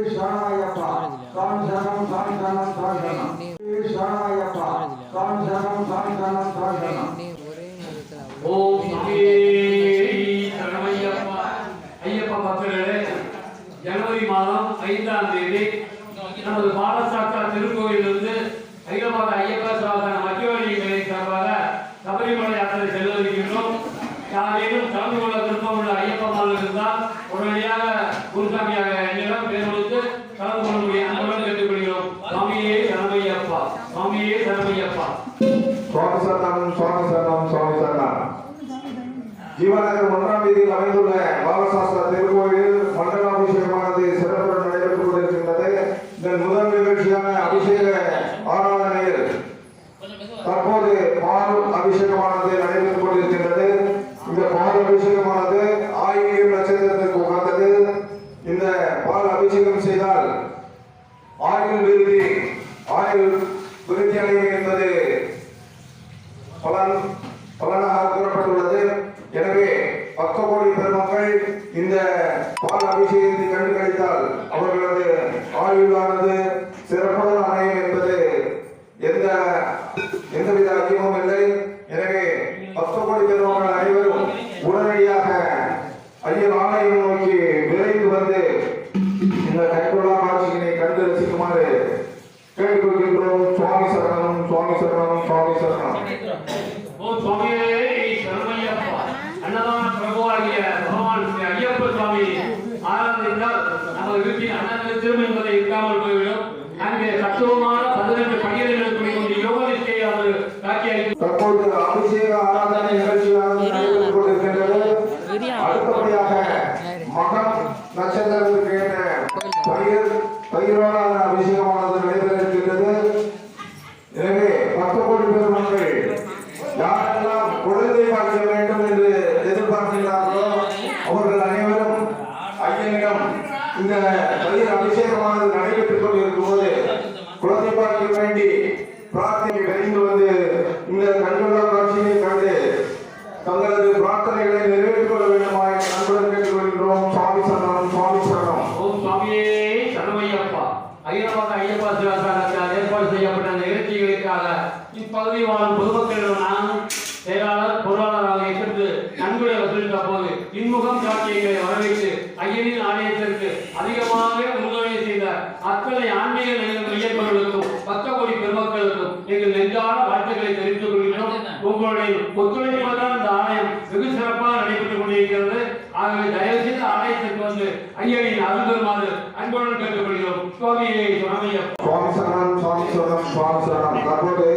ஈஸ்வராயப்பா சாமி சரணம் சாமி சரணம் சாமி ஜனவரி மாதம் ஐந்தாம் தேதி நமது பாலசாஸ்தா திருக்கோயிலிருந்து ஐயப்பாத ஐயப்பா சாதன மத்தியவழி மேலை சார்பாக சபரிமலை யாத்திரை செல்வதற்கின்றோம் யாரேனும் தமிழ் கொள்ள விருப்பமுள்ள ஐயப்பமாக இருந்தால் உடனடியாக குருசாமியாக சுவாமி சரணம் சுவாமி சரணம் சுவாமி சரணம் ஜீவநகர் ஒன்றாம் வீதியில் அமைந்துள்ள பாலசாஸ்திர திருக்கோயில் மண்டலாபிஷேகமானது சிறப்புடன் நடைபெற்றுக் கொண்டிருக்கின்றது இதன் முதல் நிகழ்ச்சியான அபிஷேக ஆராதனையில் தற்போது பால் அபிஷேகமானது நடைபெற்றுக் கொண்டிருக்கின்றது இந்த பால் அபிஷேகமானது ஆயிரம் நட்சத்திரத்திற்கு உகந்தது. இந்த பால் அபிஷேகம் செய்தால் ஆயுள் விருதி ஆயுள் விருத்தி அடையும் என்பது இந்த பால் அபிஷேகத்தை கண்டு கழித்தால் அவர்களது ஆயுளானது சிறப்புடன் அமையும் என்பது எந்த எந்தவித அதிகமும் இல்லை. எனவே பக்த அனைவரும் உடனடியாக ஐயன் ஆலயம் நோக்கி விரைந்து வந்து இந்த கைகொள்ளா காட்சியினை கண்டு ரசிக்குமாறு கேட்டுக்கொள்கின்றோம். சுவாமி சரணம் சுவாமி சரணம் சுவாமி சரணம் ஓம் சுவாமியே சரணமையப்பா அன்னதான பிரபுவாகிய பகவான் ஸ்ரீ ஐயப்ப சுவாமி ஆராதனைத்தால் நமது அண்ணன் திரும்ப என்பதை இருக்காமல் போய்விடும். அங்கே தத்துவமான பதினெட்டு பணிகளை கொண்டு யோகத்தை அவர் காட்சி தற்போது அபிஷேக ஆராதனை நிகழ்ச்சியாக நடைபெற்றுக் கொண்டிருக்கின்றது அடுத்தபடியாக மகம் நட்சத்திரத்திற்கு பயிர் பயிரான அபிஷேகமானது நடைபெற இருக்கின்றது எனவே பத்து கோடி பெருமக்கள் யாரெல்லாம் குழந்தை பார்க்க வேண்டும் என்று எதிர்பார்க்கிறார்களோ அவர்கள் அனைவரும் ஐயனிடம் இந்த பயிர் அபிஷேகமானது நடைபெற்றுக் கொண்டிருக்கும் போது குழந்தை பார்க்க வேண்டி பிரார்த்தனை கழிந்து வந்து இந்த கண்கொள்ளா காட்சியை கண்டு தங்களது பிரார்த்தனைகளை நிறைவேற்றிக் கொள்ள என்று அன்புடன் கேட்டுக்கொள்கின்றோம். சுவாமி சரணம் சுவாமி சரணம். ஓம் சுவாமியே சரணமையப்பா. ஐயப்பாக ஐயப்பா சிவாசாரத்தால் ஏற்பாடு செய்யப்பட்ட நிகழ்ச்சிகளுக்காக இப்பகுதி வாழும் பொதுமக்களிடம் நானும் செயலாளர் போது இன்முகம் காட்சியங்களை வரவேற்று ஐயனின் ஆலயத்திற்கு அதிகமாக முன்னுரை செய்த அத்தனை ஆன்மீக நிலையம் ஐயப்பர்களுக்கும் பத்த கோடி பெருமக்களுக்கும் எங்கள் நெஞ்சான வாழ்த்துக்களை தெரிவித்துக் கொள்கிறோம். உங்களுடைய ஒத்துழைப்பால் தான் இந்த ஆலயம் வெகு சிறப்பாக நடைபெற்றுக் கொண்டிருக்கிறது. ஆகவே தயவு செய்து ஆலயத்திற்கு வந்து ஐயனின் அருள் பெறுமாறு அன்புடன் கேட்டுக்கொள்கிறோம். சுவாமியை சுவாமியப்பா சுவாமி சரணம் சுவாமி சரணம் சுவாமி சரணம் தற்போது